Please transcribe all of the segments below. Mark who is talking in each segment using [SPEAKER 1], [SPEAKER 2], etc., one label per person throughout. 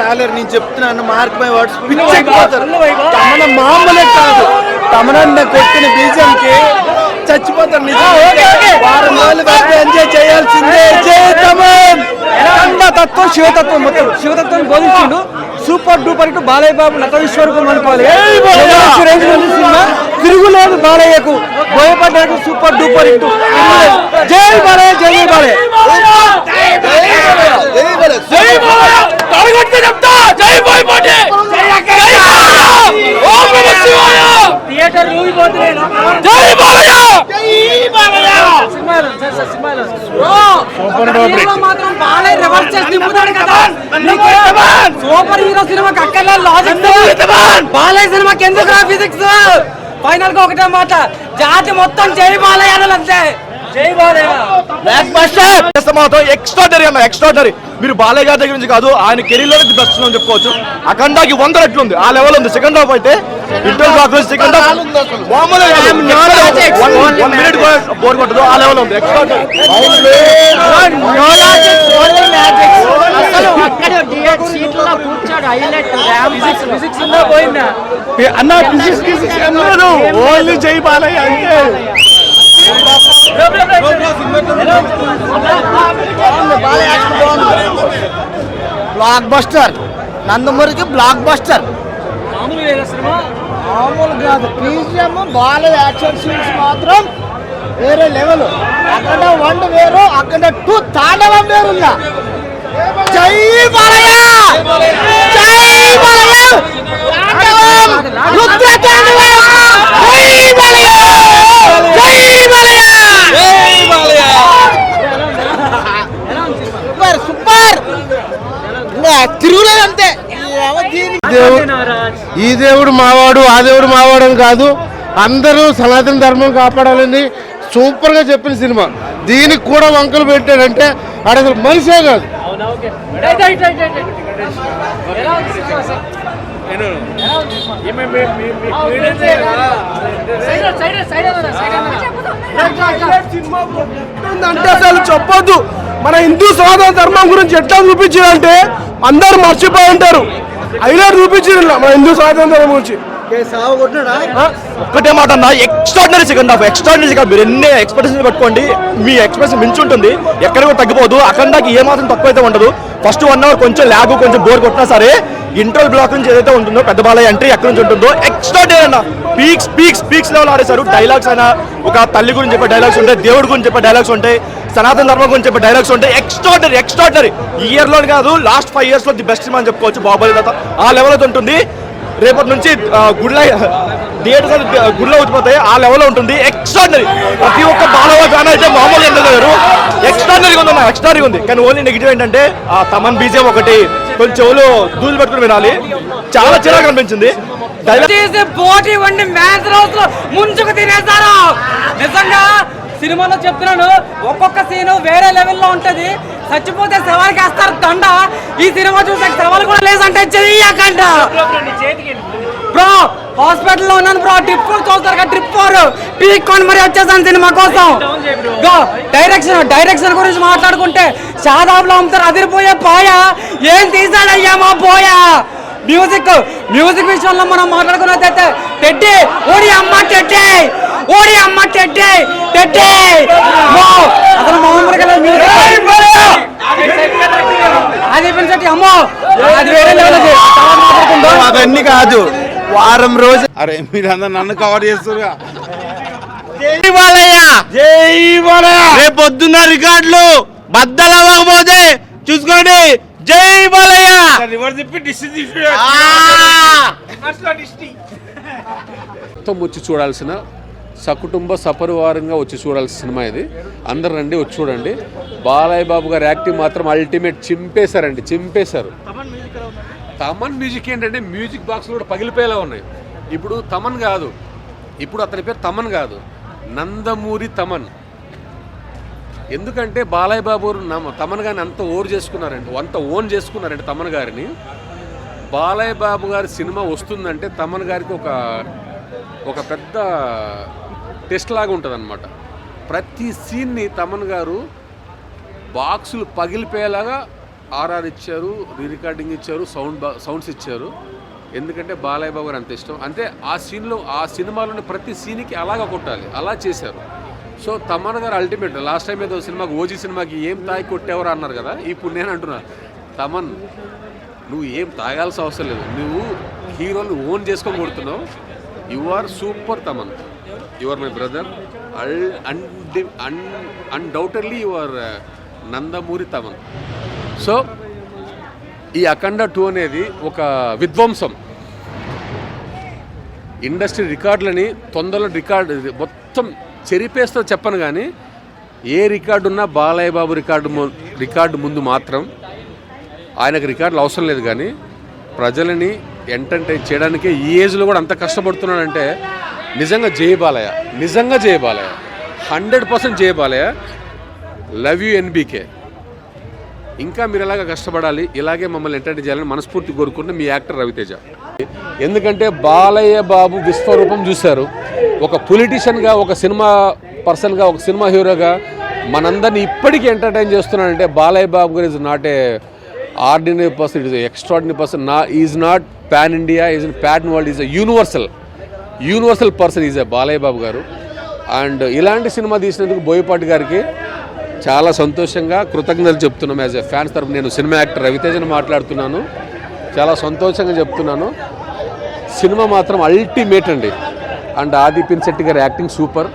[SPEAKER 1] రాలేరు నేను చెప్తున్నాను మార్క్ మై వర్డ్స్ తమన మామూలే కాదు. తమనన్న కొట్టిన బీజం కి చచ్చిపోతారు వారం రోజులు వరకు ఎంజాయ్ చేయాల్సిందే. జై తమన్!
[SPEAKER 2] తత్వం శివతత్వం మొత్తం? శివతత్వం బోధించిండు. సూపర్ డూపర్ ఇటు బాలయ్య బాబు నట విశ్వరూపం అనుకోవాలి సినిమా? తిరుగులేదు బాలయ్యకు. బోయపడ్డాకు సూపర్ డూపర్ ఇటు జై బాలయ్య! జై బాలయ్య!
[SPEAKER 1] జై బలే
[SPEAKER 3] థియేటర్ ఊగిపోతున్నాయి మాత్రం బాలయ్య రివర్స్ చేసి దింపుతాడు కదా. సూపర్ హీరో సినిమాకి అక్కడ లాజిక్ బాలయ్య! సినిమాకి ఎందుకు ఫిజిక్స్ ఫైనల్గా ఒకటే మాట. జాతి మొత్తం జై బాలయ్య అనాలంతే. జై బాలయ్య!
[SPEAKER 4] బ్లాక్ బస్టర్ మాత్రం ఎక్స్ట్రాడనరీ అన్న మీరు బాలయ్య గారి దగ్గర నుంచి కాదు ఆయన కెరీర్లో బెస్ట్ అని చెప్పుకోవచ్చు. అఖండాకి వంద రెట్లు ఉంది. ఆ లెవెల్ ఉంది. సెకండ్ హాఫ్ అయితే inter block second half one minute bore కొట్టదు. ఆ లెవెల్ ఉంది.
[SPEAKER 1] అన్న ఫిజిక్స్ ఫిజిక్స్ ఓన్లీ జై బాలయ్య అంటే బ్లాక్ బస్టర్ నందమూరికి బ్లాక్ బస్టర్
[SPEAKER 3] మామూలు
[SPEAKER 1] కాదు. బీజిఎం బాలయ్య యాక్షన్ సీన్స్ మాత్రం వేరే లెవెల్ అక్కడ వన్ వేరు అక్కడ టూ తాండవం వేరుందా జై బాలయ్య! జై బాలయ్య! తాండవం! రుద్ర తాండవం! జై బాలయ్య! జై బాలయ్య! ఈ దేవుడు మావాడు ఆ దేవుడు మావాడు అని కాదు అందరూ సనాతన ధర్మం కాపాడాలని సూపర్గా చెప్పిన సినిమా. దీనికి కూడా వంకలు పెట్టాడంటే ఆడ అసలు మనిషే కాదు.
[SPEAKER 2] అంటే అసలు చెప్పొద్దు. మన హిందూ సనాతన ధర్మం గురించి ఎట్లా చూపించారంటే అందరూ మర్చిపోయి ఉంటారు. హైలైట్ చూపించారు ఇలా మన హిందూ ధర్మం గురించి.
[SPEAKER 4] ఒక్కటే మాట అన్న ఎక్స్ట్రాడినరీ సెకండ్ హాఫ్ ఎక్స్ట్రాడినరీ కాదు మీరు ఎన్ని ఎక్స్పెక్టేషన్ పెట్టుకోండి మీ ఎక్స్ప్రెషన్ మించి ఉంటుంది ఎక్కడ కూడా తగ్గిపోదు. అఖండాకి ఏ మాత్రం తక్కువ అయితే ఉండదు. ఫస్ట్ వన్ అవర్ కొంచెం ల్యాగ్ కొంచెం బోర్ కొట్టినా సరే ఇంటర్వల్ బ్లాక్ నుంచి ఏదైతే ఉంటుందో పెద్ద బాలయ్య ఎంట్రీ ఎక్కడి నుంచి ఉంటుందో ఎక్స్ట్రాడినరీ అన్న. పీక్స్ పీక్స్ పీక్స్ లెవెల్ ఆడేశారు. డైలాగ్స్ అయినా ఒక తల్లి గురించి చెప్పే డైలాగ్స్ ఉంటాయి దేవుడి గురించి చెప్పే డైలాగ్స్ ఉంటాయి. సనాతన ధర్మం గురించి చెప్పే డైలాగ్స్ ఉంటాయి ఎక్స్ట్రాడినరీ ఎక్స్ట్రాడినరీ ఈ ఇయర్లో కాదు లాస్ట్ ఫైవ్ ఇయర్స్లో ది బెస్ట్ సినిమా అని చెప్పుకోవచ్చు బాహుబలి తర్వాత ఆ లెవెల్ అయితే ఉంటుంది. రేపటి నుంచి గుళ్ళ థియేటర్స్ అని గుడ్లో వచ్చిపోతాయి ఆ లెవెల్లో ఉంటుంది. ఎక్స్ట్రాడినరీ ప్రతి ఒక్క బాలవ ఫ్యాన్ అయితే మామూలు ఎందుకు గారు ఎక్స్ట్రాడినరీగా ఉంది ఎక్స్ట్రాడనరీ ఉంది. కానీ ఓన్లీ నెగిటివ్ ఏంటంటే ఆ తమన్ బీజే ఒకటి కొంచెం చెవులు దూలు పెట్టుకుని వినాలి. చాలా చిరాకు అనిపించింది.
[SPEAKER 3] చేసే పోటీ వండి మ్యాచ్ హౌస్ ముంచుకు తినేస్తారు నిజంగా సినిమాలో చెప్తున్నాను ఒక్కొక్క సీన్ వేరే లెవెల్లో ఉంటది. చచ్చిపోతే శవానికి వేస్తారు దండ. ఈ సినిమా చూసే శవాలు కూడా లేదంటే చెయ్యకంట. బ్రో హాస్పిటల్లో ఉన్నాను బ్రో. ట్రిప్ చూస్తారు కదా ట్రిప్ ఫోర్. పీక్ కొని మరి వచ్చేసాను సినిమా కోసం. గో డైరెక్షన్ డైరెక్షన్ గురించి మాట్లాడుకుంటే షాదాబ్లో అమ్ముతారు అదిరిపోయే పోయా. ఏం తీసాడయ్యా మా పోయా? మ్యూజిక్ మ్యూజిక్ విషయంలో మనం మాట్లాడుకున్నట్టయితే టెడ్డి ఓడి అమ్మ టెడ్డి. ఓడి అమ్మ టెడ్డి టెడ్డి. అది పెంచటి అమ్మో. అది వేరే లెవెల్
[SPEAKER 1] అవన్నీ కాదు వారం రోజు అరే మీరందరూ నన్ను కవర్ చేస్తున్నారు జై బాలయ్య. జై బాలయ్య. రేపు పొద్దున్న రికార్డులు బద్దలవ్వకపోతే చూసుకోండి. జై బాలయ్య.
[SPEAKER 5] మొత్తం వచ్చి చూడాల్సిన సకుటుంబ సపరివారంగా వచ్చి చూడాల్సిన సినిమా ఇది. అందరు రండి వచ్చి చూడండి. బాలయ్య బాబు గారి యాక్టింగ్ మాత్రం అల్టిమేట్ చింపేశారండి చింపేశారు. తమన్ మ్యూజిక్ ఏంటంటే మ్యూజిక్ బాక్స్ కూడా పగిలిపోయేలా ఉన్నాయి. ఇప్పుడు తమన్ కాదు. ఇప్పుడు అతని పేరు తమన్ కాదు. నందమూరి తమన్. ఎందుకంటే బాలయ్య బాబు తమన్ గారిని అంత ఓర్ చేసుకున్నారండి అంత ఓన్ చేసుకున్నారండి తమన్ గారిని. బాలయ్య బాబు గారి సినిమా వస్తుందంటే తమన్ గారికి ఒక ఒక పెద్ద టెస్ట్ లాగా ఉంటుంది అనమాట ప్రతి సీన్ని తమన్ గారు బాక్సులు పగిలిపోయేలాగా ఆర్ఆర్ ఇచ్చారు రీ రికార్డింగ్ ఇచ్చారు సౌండ్ బా సౌండ్స్ ఇచ్చారు. ఎందుకంటే బాలయ్య బాబు గారు అంత ఇష్టం. అంటే ఆ సీన్లో ఆ సినిమాలోని ప్రతి సీన్కి అలాగా కొట్టాలి. అలా చేశారు. సో తమన్ గారు అల్టిమేట్ లాస్ట్ టైం ఏదో సినిమాకి ఓజీ సినిమాకి ఏం తాగి కొట్టేవారు అన్నారు కదా? ఇప్పుడు నేను అంటున్నా తమన్ నువ్వు ఏం తాగాల్సిన అవసరం లేదు. నువ్వు హీరోని ఓన్ చేసుకొని కొడుతున్నావు. You are super Thaman. You are my brother Al an undoubtedly you are Nandamuri Thaman so ఈ అఖండ టూ అనేది ఒక విధ్వంసం. ఇండస్ట్రీ రికార్డులని తొందరలో రికార్డు మొత్తం చెరిపేస్తో చెప్పను కానీ ఏ రికార్డు ఉన్నా బాలయ్య బాబు రికార్డు రికార్డు ముందు మాత్రం ఆయనకు రికార్డులు అవసరం లేదు కానీ ప్రజలని ఎంటర్టైన్ చేయడానికి ఈ ఏజ్లో కూడా అంత కష్టపడుతున్నాడంటే నిజంగా జయ బాలయ్య నిజంగా జయ బాలయ్య హండ్రెడ్ పర్సెంట్ జయ బాలయ్య లవ్ యూ ఎన్బీకే ఇంకా మీరు ఎలాగ కష్టపడాలి ఇలాగే మమ్మల్ని ఎంటర్టైన్ చేయాలని మనస్ఫూర్తి కోరుకుంటే మీ యాక్టర్ రవితేజ. ఎందుకంటే బాలయ్య బాబు విశ్వరూపం చూశారు. ఒక పొలిటీషియన్గా ఒక సినిమా పర్సన్గా ఒక సినిమా హీరోగా మనందరినీ ఇప్పటికీ ఎంటర్టైన్ చేస్తున్నాడంటే Balayya Babu garu is not a ordinary person it is extraordinary person నా is not pan India is pan world is a universal universal person is a Balayya Babu garu. And ఇలాంటి cinema తీసినందుకు Boyapati గారికి చాలా సంతోషంగా కృతజ్ఞతలు చెప్తున్నాం as a fans తరపు నేను cinema actor రవితేజను మాట్లాడుతున్నాను. చాలా సంతోషంగా చెప్తున్నాను. సినిమా మాత్రం అల్టిమేట్ అండి. అండ్ ఆది పిన్శెట్టి గారి acting super.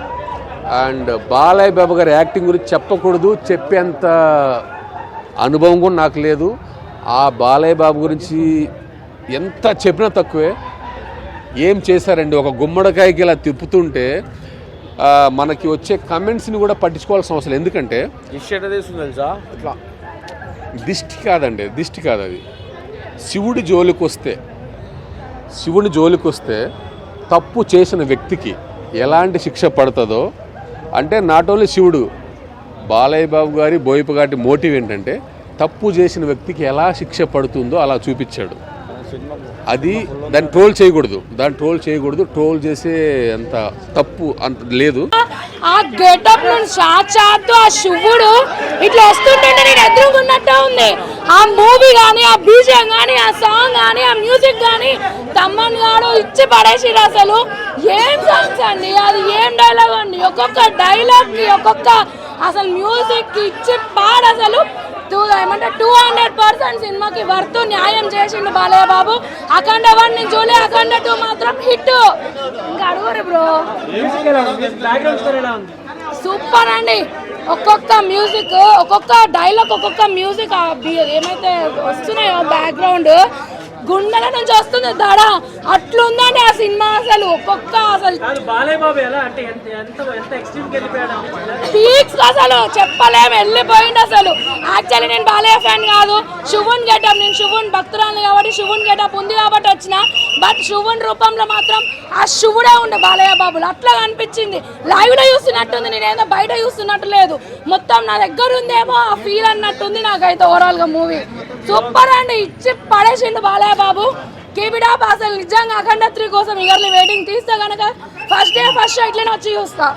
[SPEAKER 5] And Balayya Babu గారి యాక్టింగ్ గురించి చెప్పకూడదు. చెప్పేంత అనుభవం కూడా నాకు లేదు. ఆ బాలయ్య బాబు గురించి ఎంత చెప్పినా తక్కువే. ఏం చేశారండి? ఒక గుమ్మడికాయకి ఇలా తిప్పుతుంటే మనకి వచ్చే కమెంట్స్ని కూడా పట్టించుకోవాల్సిన అవసరం. ఎందుకంటే
[SPEAKER 1] తెలుసా? ఇట్లా.
[SPEAKER 5] దిష్టి కాదండి దిష్టి కాదు అది. శివుడి జోలికి వస్తే శివుని జోలికి వస్తే తప్పు చేసిన వ్యక్తికి ఎలాంటి శిక్ష పడుతుందో అంటే నాట్ ఓన్లీ శివుడు బాలయ్య బాబు గారి బోయపగాటి మోటివ్ ఏంటంటే తప్పు చేసిన వ్యక్తికి ఎలా శిక్ష పడుతుందో అలా చూపించాడు. అది దాన్ని ట్రోల్ చేయకూడదు. దాన్ని ట్రోల్ చేయకూడదు. ట్రోల్ చేసే అంత తప్పు అంత లేదు.
[SPEAKER 6] ఆ గెటప్ నుంచి సాక్షాత్తు ఆ శివుడు ఇట్లా వస్తుంటే నేను ఎదురుకున్నట్టు ఉంది. ఆ మూవీ కానీ ఆ బీజం కానీ ఆ సాంగ్ కానీ ఆ మ్యూజిక్ కానీ తమ్మన్ గారు ఇచ్చి పడేసిరు అసలు. ఏం సాంగ్స్ అండి? అది ఏం డైలాగ్ అండి? ఒక్కొక్క డైలాగ్ ఒక్కొక్క అసలు మ్యూజిక్ ఇచ్చి పాడు అసలు. టూ ఏమంటే టూ హండ్రెడ్ పర్సెంట్ సినిమాకి వర్త్ న్యాయం చేసిండు బాలయ్య బాబు అఖండ వన్ నేను చూడలే అఖండ టూ మాత్రం హిట్. ఇంకా అడుగురు బ్రో. సూపర్ అండి. ఒక్కొక్క మ్యూజిక్ ఒక్కొక్క డైలాగ్ ఒక్కొక్క మ్యూజిక్ ఏమైతే వస్తున్నాయో బ్యాక్గ్రౌండ్ గుండెల నుంచి వస్తుంది దడ. అట్లుందండి ఆ సినిమా అసలు. ఒక్కొక్క అసలు. పీక్స్ అసలు. చెప్పలేం వెళ్ళిపోయింది అసలు. యాక్చువల్లీ నేను బాలయ్య ఫ్యాన్ కాదు. శివున్ గెటప్ నేను శివున్ భక్తురాలు కాబట్టి శివున్ గెటప్ ఉంది కాబట్టి వచ్చిన. బట్ శివున్ రూపంలో మాత్రం ఆ శివుడే ఉండే బాలయ్య బాబులు. అట్లా కనిపించింది. లైవ్లో చూస్తున్నట్టుంది. నేనేదో బయట చూస్తున్నట్టు లేదు. మొత్తం నా దగ్గర ఉందేమో ఆ ఫీల్ అన్నట్టుంది నాకైతే ఓవరాల్గా మూవీ సూపర్ అండి. ఇచ్చి పడేసిండు బాలయ్య బాబు కీబిడా అసలు నిజంగా అఖండ త్రీ కోసం ఇయర్లీ వెయిటింగ్. తీస్తే కనుక ఫస్ట్ డే ఫస్ట్ షో ఇట్లనే వచ్చి చూస్తా.